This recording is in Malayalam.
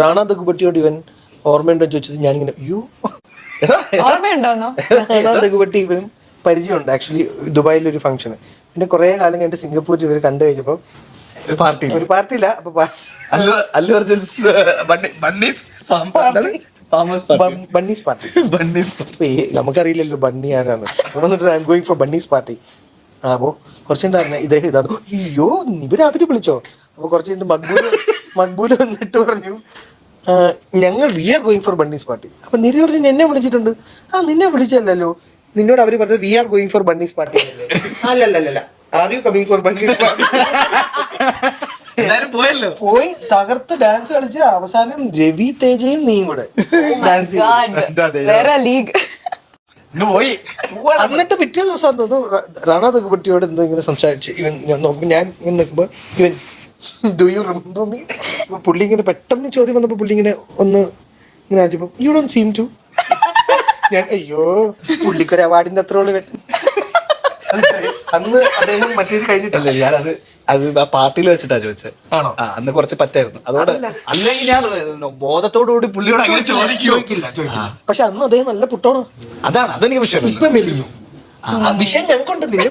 റാണ ദഗുബട്ടിയോട് ഇവൻ ഓർമ്മയുണ്ടോ ചോദിച്ചത് ഞാനിങ്ങനെ യു ഓർമ്മയുണ്ടോന്നോ? റാണ ദഗുബട്ടി ഇവനും പരിചയമുണ്ട്. ആക്ച്വലി ദുബായിലൊരു ഫംഗ്ഷന് പിന്നെ കുറെ കാലം കഴിഞ്ഞിട്ട് സിംഗപ്പൂരിൽ ഇവർ കണ്ടു കഴിഞ്ഞപ്പോൾ ഒരു പാർട്ടി ഒരു പാർട്ടിയില്ല. അപ്പൊ അല്ലു ബണ്ണീസ് പാർട്ടി. നമുക്കറിയില്ലല്ലോ ബണ്ണി ആരാന്ന്. വന്നിട്ട് I'm going for Bunny's party. ആ അപ്പോ കുറച്ചുണ്ടായിരുന്നു ഇദ്ദേഹം ഇതാ അയ്യോ ഇവർ അവർ വിളിച്ചോ? അപ്പൊ കുറച്ച് കഴിഞ്ഞിട്ട് മക്ബൂൽ മക്ബൂൽ വന്നിട്ട് പറഞ്ഞു ഞങ്ങൾ we are going for Bunny's party അപ്പൊ നിധി പറഞ്ഞു എന്നെ വിളിച്ചിട്ടുണ്ട്. ആ നിന്നെ വിളിച്ചല്ലല്ലോ നിന്നോട് അവർ പറഞ്ഞത് we are going for Bunny's party അല്ലല്ലല്ല are you coming for Bunny's party എല്ലാരും പോയല്ലോ. പോയി തകർത്ത് ഡാൻസ് കളിച്ച് അവസാനം രവി തേജയും നീ കൂടെ ഡാൻസ് ഇന്ന് പോയി. എന്നിട്ട് പിറ്റേ ദിവസം തോന്നുന്നു റാണാ റാണ എന്തെങ്കിലും എന്തോ സംസാരിച്ച്. ഇവൻ ഞാൻ നോക്കുമ്പോൾ ഞാൻ ഇങ്ങനെ നിൽക്കുമ്പോൾ ഇവൻ ഡു യു റിമെമ്പർ മീ പുള്ളി ഇങ്ങനെ പെട്ടെന്ന് ചോദ്യം വന്നപ്പോൾ പുള്ളി ഇങ്ങനെ ഒന്ന് ഇങ്ങനെ ആറ്റിയപ്പോൾ യു ഡോണ്ട് സീം ടു ഞാൻ അയ്യോ പുള്ളിക്കൊരു അവാർഡിന്റെ അത്ര ഉള്ളു അന്ന് അദ്ദേഹം മറ്റേത് കഴിഞ്ഞിട്ടില്ല. ഞാൻ ഞാനത് അത് ആ പാർട്ടിയിൽ വെച്ചിട്ടാ ചോദിച്ചത് ആണോ? ആ അന്ന് കുറച്ച് പറ്റായിരുന്നു. അതുകൊണ്ട്. അല്ലെങ്കിൽ ഞാൻ ബോധത്തോടു കൂടി പുള്ളിയോട് അങ്ങനെ ചോദിക്കൂ. ചോദിക്കില്ല ചോദിക്കില്ല. പക്ഷെ അന്ന് അദ്ദേഹം നല്ല പുട്ടോണോ. അതാണ് അതെനിക്ക് വിഷയം ഇപ്പൊ മെലിഞ്ഞു. വിഷയം ഞങ്ങൾക്കുണ്ട് നിന്നെ.